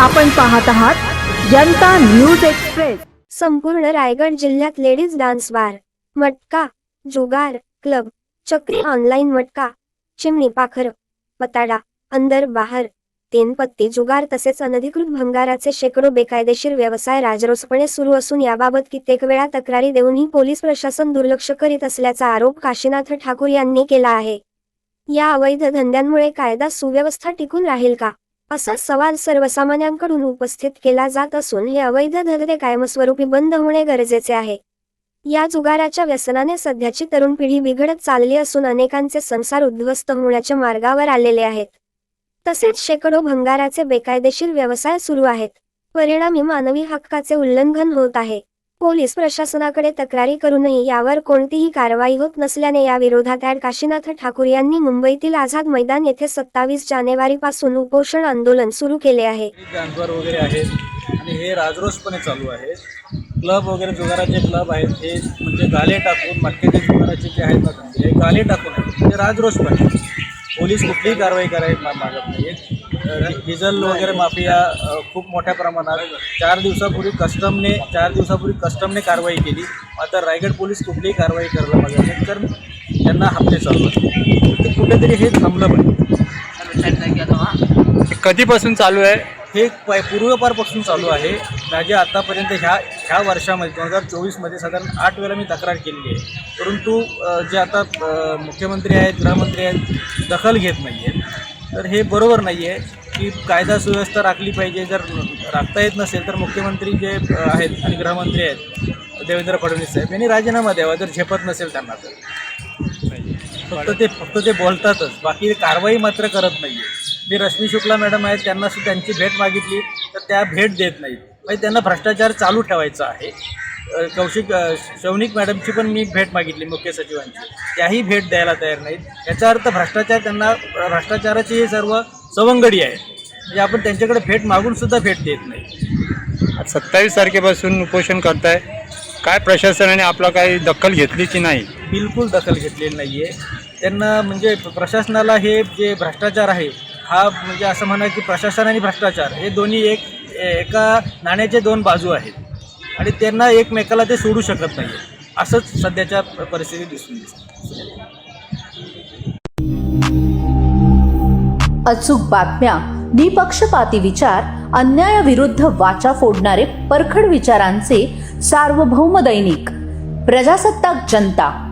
आपण पाहत आहात जनता न्यूज एक्सप्रेस. संपूर्ण रायगड जिल्ह्यात लेडीज डान्स बार मटका जुगार क्लब चक्री ऑनलाईन मटका चिमणी पाखर पताडा अंदर बाहर तेनपत्ती जुगार तसेच अनधिकृत भंगाराचे शेकडो बेकायदेशीर व्यवसाय राजरोसपणे सुरू असून याबाबत कित्येक वेळा तक्रारी देऊनही पोलीस प्रशासन दुर्लक्ष करीत असल्याचा आरोप काशीनाथ ठाकूर यांनी केला आहे. या अवैध धंद्यांमुळे कायदा सुव्यवस्था टिकून राहील का? असा सवाल सर्वसामान्यांकडून उपस्थित केला जात असून हे अवैध धंदे कायमस्वरूपी बंद होणे गरजेचे आहे. या जुगाराच्या व्यसनाने सध्याची तरुण पिढी बिघडत चालली असून अनेकांचे संसार उद्ध्वस्त होण्याच्या मार्गावर आलेले आहेत. तसेच शेकडो भंगाराचे बेकायदेशीर व्यवसाय सुरू आहेत. परिणामी मानवी हक्काचे उल्लंघन होत आहे. पोलीस प्रशासनाकडे तक्रारी करूनही यावर कोणतीही कारवाई होत नसल्याने या विरोधात ॲड काशीनाथ ठाकूर यांनी मुंबईतील आझाद मैदान येथे सत्तावीस जानेवारीपासून उपोषण आंदोलन सुरू केले आहे. जानवर वगैरे आहेत आणि हे राजरोसपणे चालू आहे. क्लब वगैरे जुगाराचे क्लब आहेत हे म्हणजे गाले टाकून मटक्याचे जुगाराचे जे आहेत ना हे गाले टाकून आहेत. ते राजरोसपणे पोलीस कुठलीही कारवाई करायला मागत नाहीत. डिझेल वगैरे माफिया खूप मोठ्या प्रमाणात. चार दिवसापूर्वी कस्टमने चार दिवसापूर्वी कस्टमने कारवाई केली. आता रायगड पोलीस कुठलीही कारवाई करायला नाहीत कारण त्यांना हप्ते चालू आहेत. ते कुठेतरी हे थांबलं पाहिजे. कधीपासून चालू आहे? हे पै पूर्वपारपासून चालू आहे. माझे आतापर्यंत ह्या ह्या वर्षामध्ये दोन हजार चोवीसमध्ये साधारण आठ वेळा मी तक्रार केलेली आहे. परंतु जे आता मुख्यमंत्री आहेत गृहमंत्री आहेत दखल घेत नाही आहेत तर हे बरोबर नाही आहे की कायदा सुव्यवस्था राखली पाहिजे. जर राखता येत नसेल तर मुख्यमंत्री जे आहेत आणि गृहमंत्री आहेत देवेंद्र फडणवीस साहेब यांनी राजीनामा द्यावा जर झेपत नसेल त्यांना तर. फक्त ते फक्त ते बोलतातच. बाकी कारवाई मात्र करत नाही आहे मी रश्मी शुक्ला मॅडम आहेत त्यांना त्यांची भेट मागितली तर त्या भेट देत नाहीत. म्हणजे त्यांना भ्रष्टाचार चालू ठेवायचा आहे. कौशिक शौनिक मॅडमची पण मी भेट मागितली मुख्य सचिवांची. त्याही भेट द्यायला तयार नाहीत. याचा अर्थ भ्रष्टाचार त्यांना भ्रष्टाचाराची हे सर्व सवंगडी आहे. म्हणजे आपण त्यांच्याकडे भेट मागून सुद्धा भेट देत नाही. सत्तावीस तारखेपासून उपोषण करताय. काय प्रशासनाने आपला काही दखल घेतली की नाही? बिलकुल दखल घेतलेली नाही आहे त्यांना म्हणजे प्रशासनाला हे जे भ्रष्टाचार आहे हा म्हणजे असं म्हणा की प्रशासन आणि भ्रष्टाचार हे दोन्ही एक एका नाण्याचे दोन बाजू आहेत. आणि त्यांना एकमेकाला ते सोडू शकत नाही असंच सध्याच्या परिस्थितीत दिसून दिसतं अचूक बातम्या निपक्षपाती विचार अन्यायाविरुद्ध वाचा फोडणारे परखड विचारांचे सार्वभौम दैनिक प्रजासत्ताक जनता.